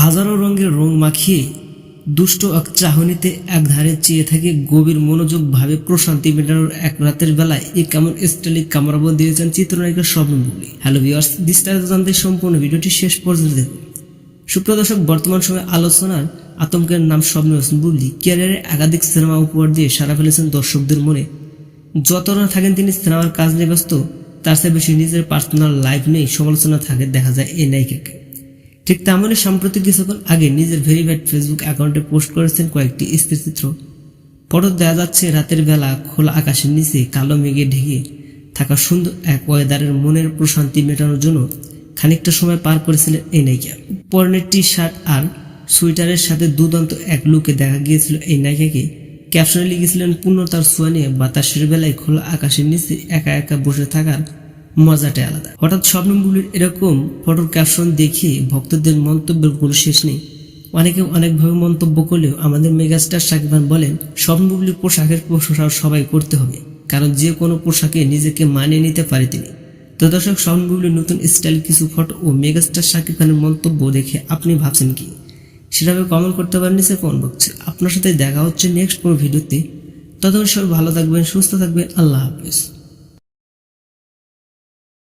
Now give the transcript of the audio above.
হাজারো রঙের রং মাখিয়ে দুষ্ট এক চাহনিতে এক ধারে চেয়ে থাকে গভীর মনোযোগ ভাবে প্রশান্তি মেটানোর এক রাতের বেলায় এই কেমন স্টাইলিক কামরাবল দিয়েছেন চিত্রনায়িকা স্বপ্ন বুবলি হ্যালো ভিউয়ার্স বিস্তারিত জানতে সম্পূর্ণ ভিডিওটি শেষ পর্যন্ত দেখুন। সুপ্রিয় দর্শক, বর্তমান সময়ে আলোচনার আতঙ্কের নাম স্বপ্ন হোসেন বুবলি ক্যারিয়ারে একাধিক সিনেমা উপহার দিয়ে সারা ফেলেছেন দর্শকদের মনে। যত না থাকেন তিনি সিনেমার কাজ নিয়ে ব্যস্ত, তার চেয়ে বেশি নিজের পার্সোনাল লাইফ নেই সমালোচনা থাকে, দেখা যায় এই নায়িকাকে। ঠিক তেমনই সাম্প্রতি কিছুক্ষণ আগে নিজের ভেরিফাইড ফেসবুক অ্যাকাউন্টে পোস্ট করেছেন কয়েকটি স্থিরচিত্র ফটো দেখা যাচ্ছে রাতের বেলা খোলা আকাশের নিচে কালো মেঘে ঢেকে থাকা সুন্দর এক ওয়েদারের মনের প্রশান্তি মেটানোর জন্য খানিকটা সময় পার করেছিলেন এই নায়িকা। পরনের টি শার্ট আর সুইটারের সাথে দুর্দান্ত এক লুকে দেখা গিয়েছিল এই নায়িকাকে। ক্যাপশনে লিখেছিলেন পূর্ণতার ছোঁয়া নিয়ে বাতাসের বেলায় খোলা আকাশের নিচে একা একা বসে থাকার মজাটাই আলাদা। হঠাৎ স্বপ্নগুলির এরকম ফটোর ক্যাপশন দেখে ভক্তদের মন্তব্যের কোনো শেষ নেই। অনেকে অনেকভাবে মন্তব্য করলেও আমাদের মেগাস্টার সাকিব খান বলেন স্বপ্নবুবলির পোশাকের প্রশংসা সবাই করতে হবে, কারণ যে কোনো পোশাকে নিজেকে মানিয়ে নিতে পারে তিনি। তো দর্শক স্বপ্নবুবলির নতুন স্টাইল কিছু ফটো ও মেগাস্টার সাকিব খানের মন্তব্য দেখে আপনি ভাবছেন কি? সেভাবে কমেন্ট করতে পারেন নিচে কমেন্ট বক্সে। আপনার সাথে দেখা হচ্ছে নেক্সট কোনো ভিডিওতে ততক্ষণ সবাই ভালো থাকবেন, সুস্থ থাকবেন, আল্লাহ হাফিজ।